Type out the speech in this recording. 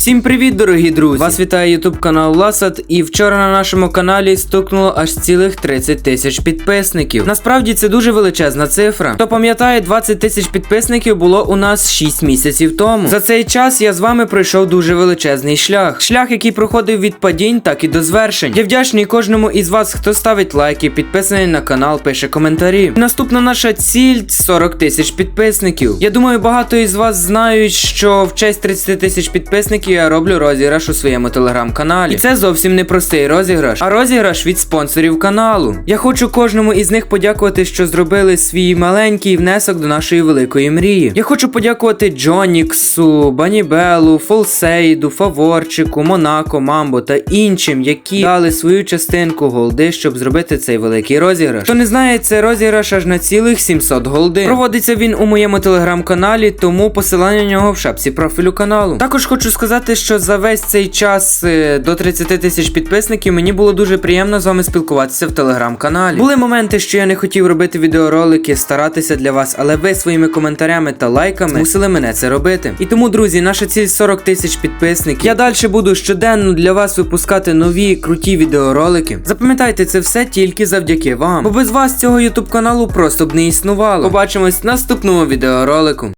Всім привіт, дорогі друзі! Вас вітає ютуб канал Ласад, і вчора на нашому каналі стукнуло аж цілих 30 тисяч підписників. Насправді це дуже величезна цифра. Хто пам'ятає, 20 тисяч підписників було у нас 6 місяців тому. За цей час я з вами пройшов дуже величезний шлях. Шлях, який проходив від падінь, так і до звершень. Я вдячний кожному із вас, хто ставить лайки, підписаний на канал, пише коментарі. Наступна наша ціль 40 тисяч підписників. Я думаю, багато із вас знають, що в честь 30 тисяч підписників я роблю розіграш у своєму телеграм-каналі. І це зовсім не простий розіграш, а розіграш від спонсорів каналу. Я хочу кожному із них подякувати, що зробили свій маленький внесок до нашої великої мрії. Я хочу подякувати Джоніксу, Банібелу, Фолсейду, Фаворчику, Монако, Мамбо та іншим, які дали свою частинку голди, щоб зробити цей великий розіграш. Хто не знає, це розіграш аж на цілих 700 голди. Проводиться він у моєму телеграм-каналі, тому посилання на нього в шапці профілю каналу. Також хочу сказати, що за весь цей час е, до 30 тисяч підписників мені було дуже приємно з вами спілкуватися в телеграм-каналі. Були моменти, що я не хотів робити відеоролики, старатися для вас, але ви своїми коментарями та лайками змусили мене це робити. І тому, друзі, наша ціль 40 тисяч підписників. Я далі буду щоденно для вас випускати нові круті відеоролики. Запам'ятайте, це все тільки завдяки вам. Бо без вас цього ютуб каналу просто б не існувало. Побачимось в наступному відеоролику.